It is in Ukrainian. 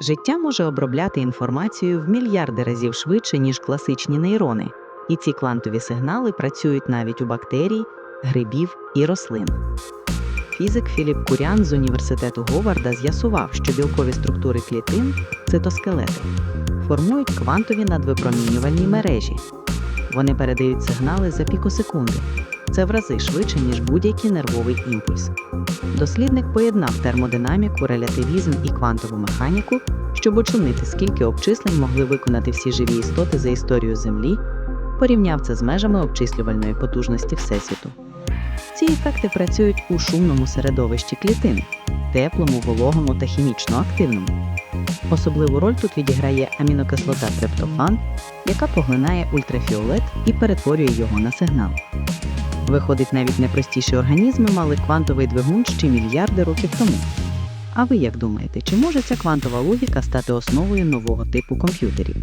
Життя може обробляти інформацію в мільярди разів швидше, ніж класичні нейрони, і ці квантові сигнали працюють навіть у бактерій, грибів і рослин. Фізик Філіп Курян з університету Говарда з'ясував, що білкові структури клітин цитоскелети формують квантові надвипромінювальні мережі. Вони передають сигнали за пікосекунди. Це в рази швидше, ніж будь-який нервовий імпульс. Дослідник поєднав термодинаміку, релятивізм і квантову механіку, щоб оцінити, скільки обчислень могли виконати всі живі істоти за історію Землі, порівняв це з межами обчислювальної потужності Всесвіту. Ці ефекти працюють у шумному середовищі клітин теплому, вологому та хімічно активному. Особливу роль тут відіграє амінокислота триптофан, яка поглинає ультрафіолет і перетворює його на сигнал. Виходить, навіть найпростіші організми мали квантовий двигун ще мільярди років тому. А ви як думаєте, чи може ця квантова логіка стати основою нового типу комп'ютерів?